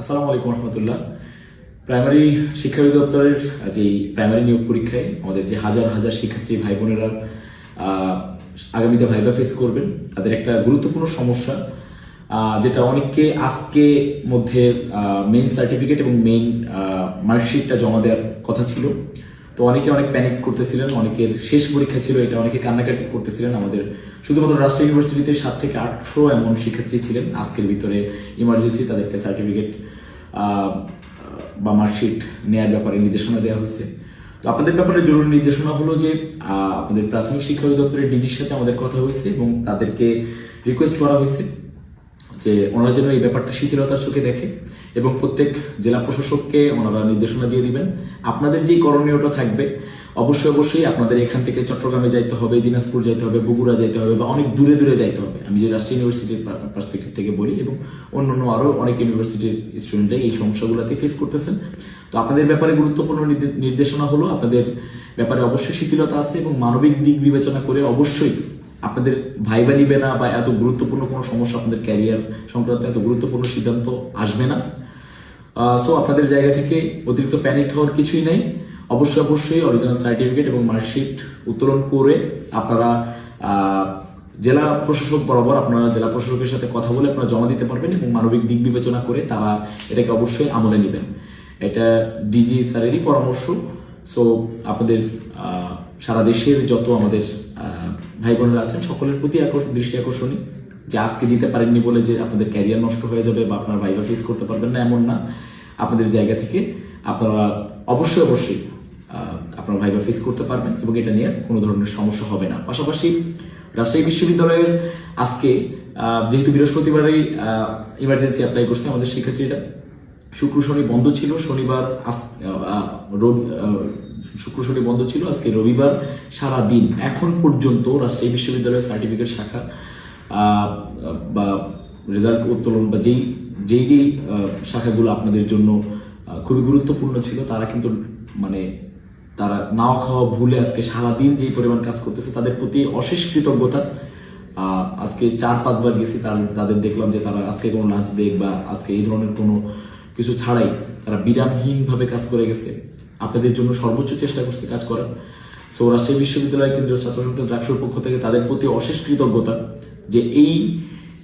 আসসালামু আলাইকুম রহমতুল্লাহ। প্রাইমারি শিক্ষা অধিদপ্তরের যে প্রাইমারি নিয়োগ পরীক্ষায় আমাদের যে হাজার হাজার শিক্ষার্থী ভাই বোনেরা আগামীতে ভাইবা ফেস করবেন, তাদের একটা গুরুত্বপূর্ণ সমস্যা যেটা অনেককে আজকে মধ্যে মেইন সার্টিফিকেট এবং মেইন মার্কশিটটা জমা দেওয়ার কথা ছিল। তো অনেকে অনেক প্যানিক করতেছিলেন, অনেকের শেষ পরীক্ষা ছিল, এটা অনেকে কান্নাকাটি করতেছিলেন। আমাদের শুধুমাত্র রাজশাহী ইউনিভার্সিটিতে সাত থেকে আটশো এমন শিক্ষার্থী ছিলেন। আজকের ভিতরে ইমার্জেন্সি তাদেরকে সার্টিফিকেট বা মার্কশিট নেয়ার ব্যাপারে নির্দেশনা দেওয়া হয়েছে। তো আপনাদের ব্যাপারে জরুরি নির্দেশনা হলো যে আপনাদের প্রাথমিক শিক্ষা অধিদপ্তরের ডিজির সাথে আমাদের কথা হয়েছে এবং তাদেরকে রিকোয়েস্ট করা হয়েছে। যে ওনারা যেন এই ব্যাপারটা শিথিলতার চোখে দেখে এবং প্রত্যেক জেলা প্রশাসককে ওনারা নির্দেশনা দিয়ে দিবেন। আপনাদের যেই করণীয়টা থাকবে, অবশ্যই অবশ্যই আপনাদের এখান থেকে চট্টগ্রামে যাইতে হবে, দিনাজপুর যাইতে হবে, বগুড়া যাইতে হবে বা অনেক দূরে দূরে যাইতে হবে। আমি যে রাষ্ট্রীয় ইউনিভার্সিটির পার্সপেক্টিভ থেকে বলি এবং অন্যান্য আরও অনেক ইউনিভার্সিটির স্টুডেন্টরা এই সমস্যাগুলোতে ফেস করতেছেন। তো আপনাদের ব্যাপারে গুরুত্বপূর্ণ নির্দেশনা হলো, আপনাদের ব্যাপারে অবশ্যই শিথিলতা আছে এবং মানবিক দিক বিবেচনা করে অবশ্যই আপনাদের ভাইবা নিবে না বা এত গুরুত্বপূর্ণ কোনো সমস্যা আপনাদের ক্যারিয়ার সংক্রান্ত এত গুরুত্বপূর্ণ সিদ্ধান্ত আসবে না। সো আপনাদের জায়গা থেকে অতিরিক্ত প্যানিক হওয়ার কিছুই নেই। অবশ্যই অবশ্যই অরিজিনাল সার্টিফিকেট এবং মার্কশিট উত্তোলন করে আপনারা জেলা প্রশাসক বরাবর আপনারা জেলা প্রশাসকের সাথে কথা বলে আপনারা জমা দিতে পারবেন এবং মানবিক দিক বিবেচনা করে তারা এটাকে অবশ্যই আমলে নেবেন। এটা ডিজি স্যারেরই পরামর্শ। সো আপনাদের সারা দেশের যত আমাদের ভাই বোনেরা আছেন, সকলের প্রতি দৃষ্টি আকর্ষণী। যে আজকে দিতে পারেননি বলে যে আপনাদের ক্যারিয়ার নষ্ট হয়ে যাবে বা আপনার ভাইবা ফেস করতে পারবেন না, এমন না। আপনাদের জায়গা থেকে আপনারা অবশ্যই অবশ্যই আপনার ভাইবা ফেস করতে পারবেন এবং এটা নিয়ে কোনো ধরনের সমস্যা হবে না। পাশাপাশি রাজশাহী বিশ্ববিদ্যালয়ের আজকে যেহেতু বৃহস্পতিবারেই ইমার্জেন্সি অ্যাপ্লাই করছে আমাদের শিক্ষার্থীরা শুক্র, শনি বন্ধ ছিল, শনিবার রবি- শুক্র, শনি বন্ধ ছিল, আজকে রবিবার সারা দিন এখন পর্যন্ত রাজশাহী বিশ্ববিদ্যালয়ের সার্টিফিকেট শাখা বা রেজাল্ট উত্তোলন বা যেই যেই যেই শাখাগুলো আপনাদের জন্য খুবই গুরুত্বপূর্ণ ছিল, তারা কিন্তু মানে তারা নাওয়া খাওয়া ভুলে আজকে সারাদিন যেই পরিমাণ কাজ করতেছে, তাদের প্রতি অশেষ কৃতজ্ঞতা। আজকে চার, পাঁচবার গেছি তাদের দেখলাম যে তারা আজকে কোনো ব্রেক বা আজকে এই ধরনের কোনো কিছু ছাড়াই তারা বিরামহীনভাবে কাজ করে গেছে। আপনাদের জন্য সর্বোচ্চ চেষ্টা করছে কাজ করার। সো রাজশাহী বিশ্ববিদ্যালয় কেন্দ্রীয় ছাত্র সংসদ ডাকসুর পক্ষ থেকে তাদের প্রতি অশেষ কৃতজ্ঞতা যে এই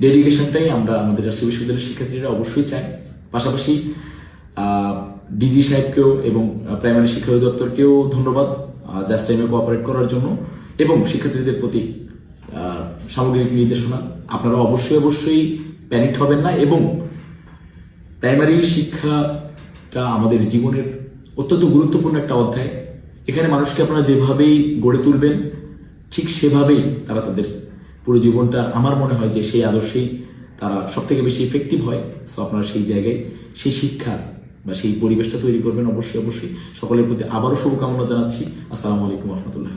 ডেডিকেশনটাই আমরা আমাদের রাজশাহী বিশ্ববিদ্যালয়ের শিক্ষার্থীরা অবশ্যই চাই পাশাপাশি ডিজি সাহেবকেও এবং প্রাইমারি শিক্ষা অধিদপ্তরকেও ধন্যবাদ জাস্ট টাইমে কোঅপারেট করার জন্য এবং শিক্ষার্থীদের প্রতি সামগ্রিক নির্দেশনা। আপনারা অবশ্যই অবশ্যই প্যানিক হবেন না এবং প্রাইমারি শিক্ষাটা আমাদের জীবনের অত্যন্ত গুরুত্বপূর্ণ একটা অধ্যায়। এখানে মানুষকে আপনারা যেভাবেই গড়ে তুলবেন, ঠিক সেভাবেই তারা তাদের পুরো জীবনটা, আমার মনে হয় যে সেই আদর্শেই তারা সব থেকে বেশি ইফেক্টিভ হয়। সো আপনারা সেই জায়গায় সেই শিক্ষা বা সেই পরিবেশটা তৈরি করবেন। অবশ্যই অবশ্যই সকলের প্রতি আবারও শুভকামনা জানাচ্ছি। আসসালামু আলাইকুম রহমতুল্লাহ